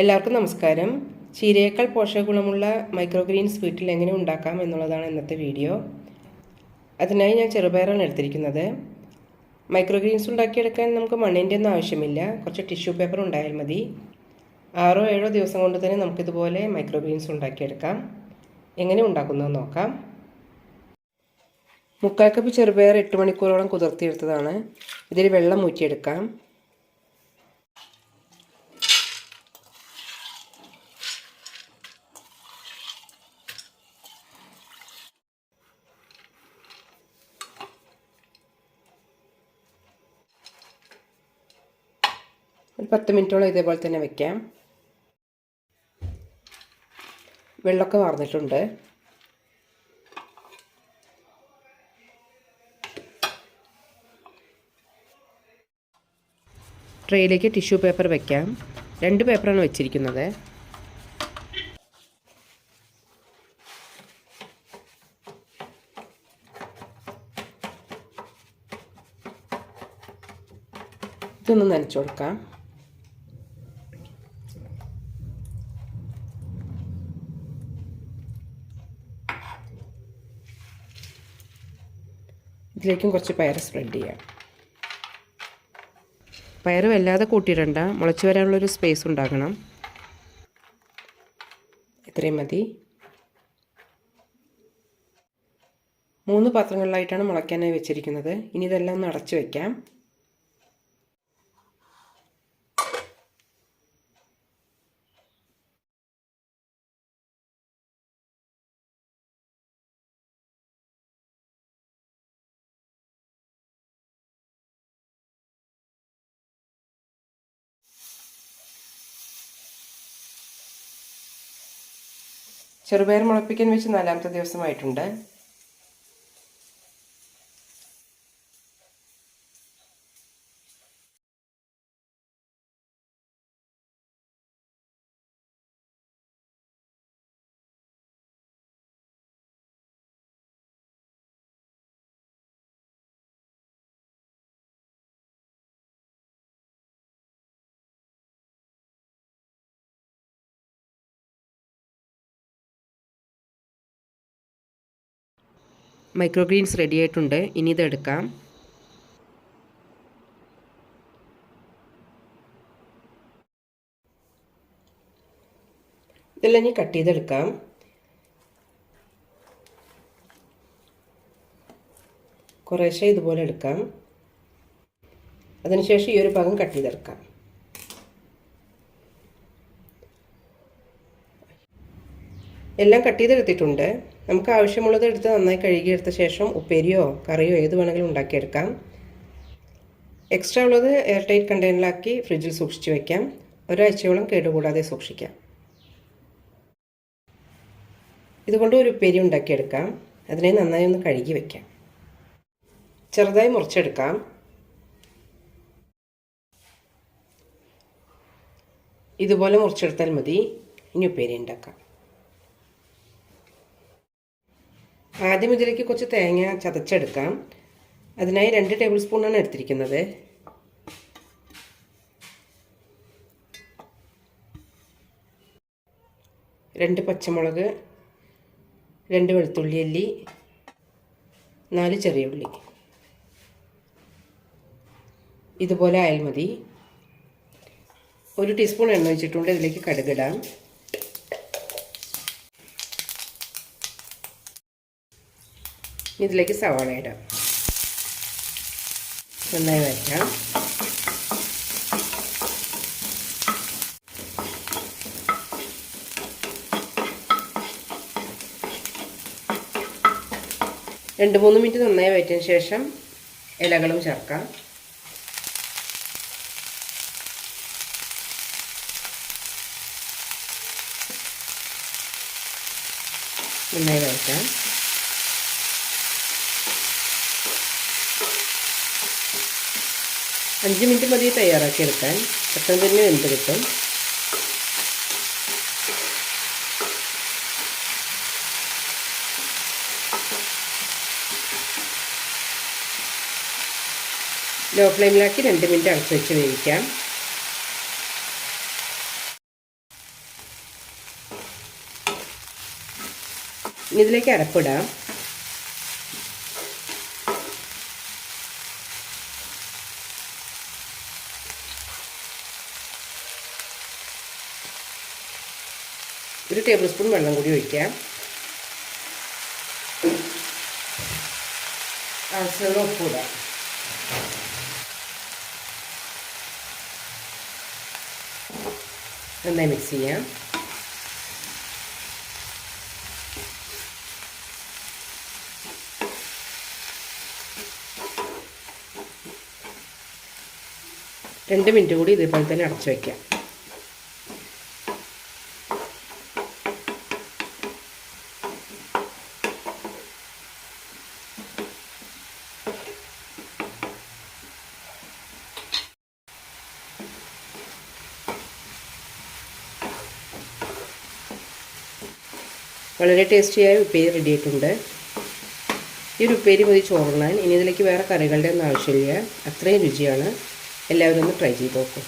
എല്ലാവർക്കും നമസ്കാരം. ചീരയേക്കാൾ പോഷകഗുണമുള്ള മൈക്രോഗ്രീൻസ് വീട്ടിൽ എങ്ങനെ ഉണ്ടാക്കാം എന്നുള്ളതാണ് ഇന്നത്തെ വീഡിയോ അതിനായി ഞാൻ ചെറുപയറാണ് എടുത്തിരിക്കുന്നത്. മൈക്രോഗ്രീൻസ് ഉണ്ടാക്കിയെടുക്കാൻ നമുക്ക് മണ്ണിന്റെ ഒന്നും ആവശ്യമില്ല. കുറച്ച് ടിഷ്യൂ പേപ്പർ ഉണ്ടായാൽ മതി. ആറോ ഏഴോ ദിവസം കൊണ്ട് തന്നെ നമുക്കിതുപോലെ മൈക്രോഗ്രീൻസ് ഉണ്ടാക്കിയെടുക്കാം. എങ്ങനെ ഉണ്ടാക്കുന്നത് നോക്കാം. മുക്കാൽ കപ്പ് ചെറുപയർ എട്ട് മണിക്കൂറോളം കുതിർത്തിയെടുത്തതാണ്. ഇതിൽ വെള്ളം ഊറ്റിയെടുക്കാം. ഒരു പത്ത് മിനിറ്റോളം ഇതേപോലെ തന്നെ വെക്കാം. വെള്ളമൊക്കെ വാർന്നിട്ടുണ്ട്. ട്രേയിലേക്ക് ടിഷ്യൂ പേപ്പർ വെക്കാം. രണ്ട് പേപ്പറാണ് വെച്ചിരിക്കുന്നത്. ഇതൊന്ന് നനച്ചു കൊടുക്കാം. ഇതിലേക്കും കുറച്ച് പയർ സ്പ്രെഡ് ചെയ്യാം. പയർ വല്ലാതെ കൂട്ടിയിടണ്ട. മുളച്ച് വരാനുള്ളൊരു സ്പേസ് ഉണ്ടാക്കണം ഇത്രയും മതി. മൂന്ന് പാത്രങ്ങളിലായിട്ടാണ് മുളയ്ക്കാനായി വെച്ചിരിക്കുന്നത്. ഇനി ഇതെല്ലാം ഒന്ന് അടച്ചു വയ്ക്കാം ചെറുപയർ മുളപ്പിക്കാൻ വെച്ച് നാലാമത്തെ ദിവസമായിട്ടുണ്ട്. മൈക്രോഗ്രീൻസ് റെഡി ആയിട്ടുണ്ട്. ഇനി ഇതെടുക്കാം ഇതെല്ലാം ഇനി കട്ട് ചെയ്തെടുക്കാം. കുറേശ്ശെ ഇതുപോലെ എടുക്കാം. അതിനുശേഷം ഈ ഒരു ഭാഗം കട്ട് ചെയ്തെടുക്കാം. എല്ലാം കട്ട് ചെയ്തെടുത്തിട്ടുണ്ട്. നമുക്ക് ആവശ്യമുള്ളത് എടുത്ത് നന്നായി കഴുകിയെടുത്ത ശേഷം ഉപ്പേരിയോ കറിയോ ഏത് വേണമെങ്കിലും ഉണ്ടാക്കിയെടുക്കാം. എക്സ്ട്രാ ഉള്ളത് എയർ ടൈറ്റ് കണ്ടെയ്നറിലാക്കി ഫ്രിഡ്ജിൽ സൂക്ഷിച്ച് വയ്ക്കാം ഒരാഴ്ചയോളം കേടുകൂടാതെ സൂക്ഷിക്കാം. ഇതുകൊണ്ട് ഒരു ഉപ്പേരി ഉണ്ടാക്കിയെടുക്കാം. അതിനെ നന്നായി ഒന്ന് കഴുകി വയ്ക്കാം ചെറുതായി മുറിച്ചെടുക്കാം. ഇതുപോലെ മുറിച്ചെടുത്താൽ മതി. ഇനി ഉപ്പേരി ഉണ്ടാക്കാം. ആദ്യം ഇതിലേക്ക് കുറച്ച് തേങ്ങ ചതച്ചെടുക്കാം. അതിനായി രണ്ട് ടേബിൾ സ്പൂണാണ് എടുത്തിരിക്കുന്നത്. രണ്ട് പച്ചമുളക് രണ്ട് വെളുത്തുള്ളി അല്ലി നാല് ചെറിയ ഉള്ളി. ഇതുപോലെ ആയാൽ മതി. ഒരു ടീസ്പൂൺ എണ്ണ വെച്ചിട്ടുണ്ട് ഇതിലേക്ക് കടുകിടാം ഇതിലേക്ക് സവാള ഇടാം. നന്നായി വയ്ക്കാം രണ്ട് മൂന്ന് മിനിറ്റ് നന്നായി വയറ്റിയതിന് ശേഷം ഇലകളും ചേർക്കാം. നന്നായി വയറ്റാം അഞ്ച് മിനിറ്റ് മതി തയ്യാറാക്കിയെടുക്കാൻ പെട്ടെന്ന് തന്നെ വെന്ത് കിട്ടും. ലോ ഫ്ലെയിമിലാക്കി രണ്ട് മിനിറ്റ് അടച്ച് വെച്ച് വേവിക്കാം. ഇതിലേക്ക് അരപ്പിടാം ഒരു ടേബിൾ സ്പൂൺ വെള്ളം കൂടി ഒഴിക്കാം. ആവശ്യമുള്ള ഉപ്പ് ഇടാം. നന്നായി മിക്സ് ചെയ്യാം. രണ്ട് മിനിറ്റ് കൂടി ഇതേപോലെ തന്നെ അടച്ചു വയ്ക്കാം വളരെ ടേസ്റ്റിയായ ഉപ്പേരി റെഡി ആയിട്ടുണ്ട് ഈ ഒരു ഉപ്പേരി മതി ചോറുണ്ണാൻ. ഇനി ഇതിലേക്ക് വേറെ കറികളുടെ ഒന്നും ആവശ്യമില്ല. അത്രയും രുചിയാണ്. എല്ലാവരും ഒന്ന് ട്രൈ ചെയ്ത് നോക്കും.